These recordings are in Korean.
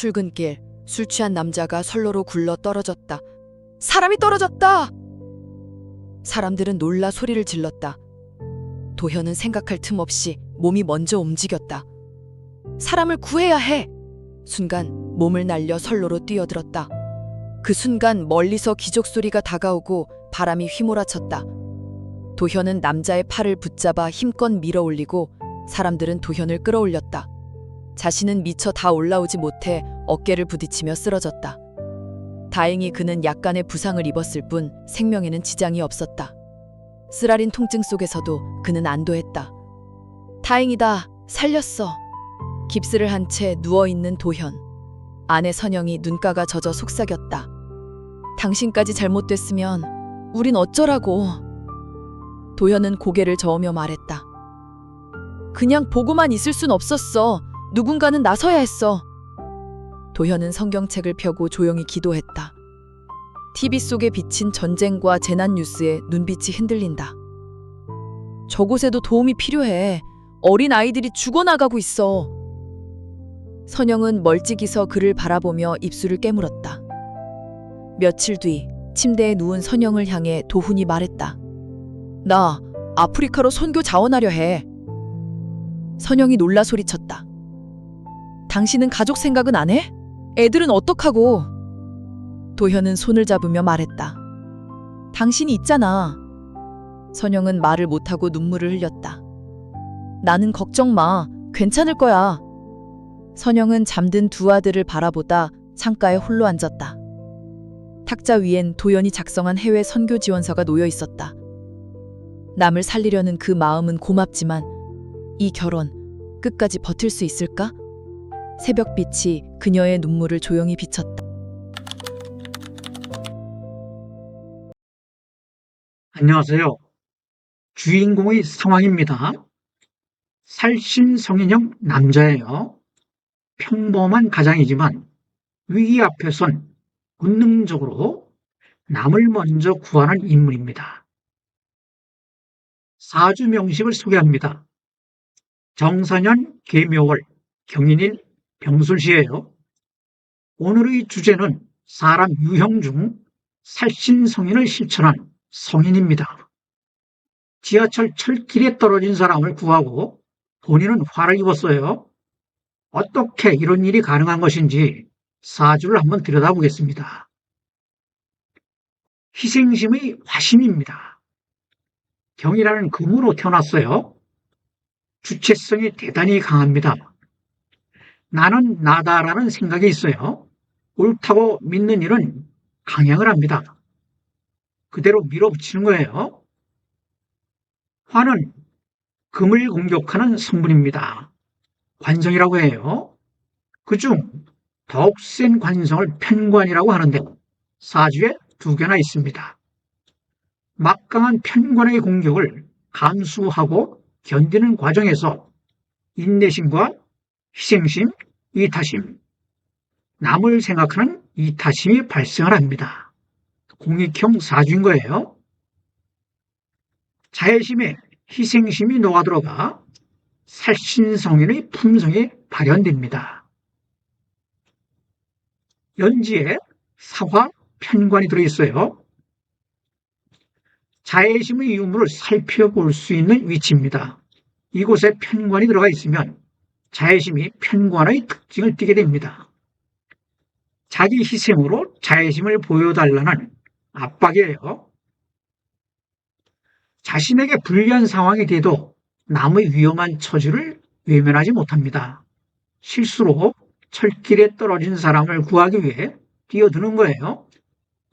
출근길 술 취한 남자가 선로로 굴러 떨어졌다. 사람이 떨어졌다! 사람들은 놀라 소리를 질렀다. 도현은 생각할 틈 없이 몸이 먼저 움직였다. 사람을 구해야 해! 순간 몸을 날려 선로로 뛰어들었다. 그 순간 멀리서 기적 소리가 다가오고 바람이 휘몰아쳤다. 도현은 남자의 팔을 붙잡아 힘껏 밀어 올리고 사람들은 도현을 끌어올렸다. 자신은 미처 다 올라오지 못해 어깨를 부딪히며 쓰러졌다. 다행히 그는 약간의 부상을 입었을 뿐 생명에는 지장이 없었다. 쓰라린 통증 속에서도 그는 안도했다. 다행이다. 살렸어. 깁스를 한 채 누워 있는 도현. 아내 선영이 눈가가 젖어 속삭였다. 당신까지 잘못됐으면 우린 어쩌라고. 도현은 고개를 저으며 말했다. 그냥 보고만 있을 순 없었어. 누군가는 나서야 했어. 도현은 성경책을 펴고 조용히 기도했다. TV 속에 비친 전쟁과 재난 뉴스에 눈빛이 흔들린다. 저곳에도 도움이 필요해. 어린 아이들이 죽어나가고 있어. 선영은 멀찍이서 그를 바라보며 입술을 깨물었다. 며칠 뒤 침대에 누운 선영을 향해 도훈이 말했다. 나 아프리카로 선교 자원하려 해. 선영이 놀라 소리쳤다. 당신은 가족 생각은 안 해? 애들은 어떡하고? 도현은 손을 잡으며 말했다. 당신이 있잖아. 선영은 말을 못하고 눈물을 흘렸다. 나는 걱정 마. 괜찮을 거야. 선영은 잠든 두 아들을 바라보다 창가에 홀로 앉았다. 탁자 위엔 도연이 작성한 해외 선교 지원서가 놓여 있었다. 남을 살리려는 그 마음은 고맙지만 이 결혼 끝까지 버틸 수 있을까? 새벽빛이 그녀의 눈물을 조용히 비쳤다. 안녕하세요. 주인공의 상황입니다. 살신 성인형 남자예요. 평범한 가장이지만 위기 앞에선 본능적으로 남을 먼저 구하는 인물입니다. 사주 명식을 소개합니다. 정선현, 계묘월, 경인일, 병술시예요. 오늘의 주제는 사람 유형 중 살신 성인을 실천한 성인입니다. 지하철 철길에 떨어진 사람을 구하고 본인은 화를 입었어요. 어떻게 이런 일이 가능한 것인지 사주를 한번 들여다보겠습니다. 희생심의 화신입니다. 경이라는 금으로 태어났어요. 주체성이 대단히 강합니다. 나는 나다라는 생각이 있어요. 옳다고 믿는 일은 강행을 합니다. 그대로 밀어붙이는 거예요. 화는 금을 공격하는 성분입니다. 관성이라고 해요. 그중 더욱 센 관성을 편관이라고 하는데 사주에 두 개나 있습니다. 막강한 편관의 공격을 감수하고 견디는 과정에서 인내심과 희생심, 이타심, 남을 생각하는 이타심이 발생을 합니다. 공익형 사주인 거예요. 자애심에 희생심이 녹아들어가 살신성인의 품성이 발현됩니다. 연지에 사화 편관이 들어있어요. 자애심의 유무를 살펴볼 수 있는 위치입니다. 이곳에 편관이 들어가 있으면 자애심이 편관의 특징을 띠게 됩니다. 자기 희생으로 자애심을 보여달라는 압박이에요. 자신에게 불리한 상황이 돼도 남의 위험한 처지를 외면하지 못합니다. 실수로 철길에 떨어진 사람을 구하기 위해 뛰어드는 거예요.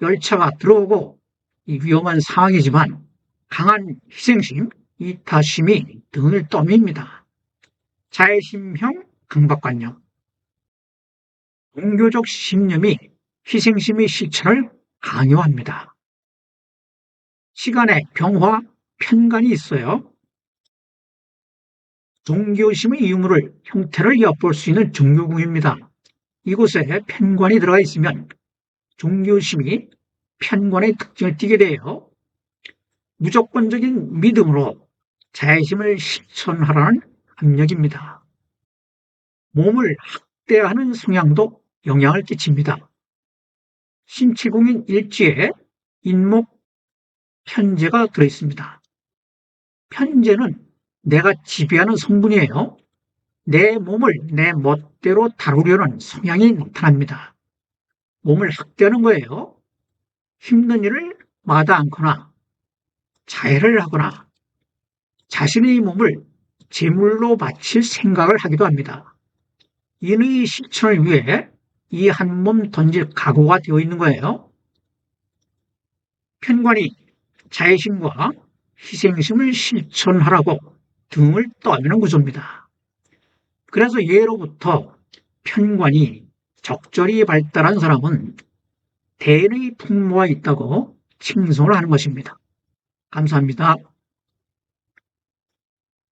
열차가 들어오고 이 위험한 상황이지만 강한 희생심, 이타심이 등을 떠밉니다. 자애심형 강박관념. 종교적 신념이 희생심의 실천을 강요합니다. 시간에 병화, 편간이 있어요. 종교심의 유무를 형태를 엿볼 수 있는 종교궁입니다. 이곳에 편관이 들어가 있으면 종교심이 편관의 특징을 띠게 돼요. 무조건적인 믿음으로 자애심을 실천하라는 압력입니다. 몸을 학대하는 성향도 영향을 끼칩니다. 신치공인 일지에 인목 편제가 들어있습니다. 편제는 내가 지배하는 성분이에요. 내 몸을 내 멋대로 다루려는 성향이 나타납니다. 몸을 학대하는 거예요. 힘든 일을 마다 않거나 자해를 하거나 자신의 몸을 제물로 바칠 생각을 하기도 합니다. 인의 실천을 위해 이 한 몸 던질 각오가 되어 있는 거예요. 편관이 자애심과 희생심을 실천하라고 등을 떠미는 구조입니다. 그래서 예로부터 편관이 적절히 발달한 사람은 대인의 풍모가 있다고 칭송을 하는 것입니다. 감사합니다.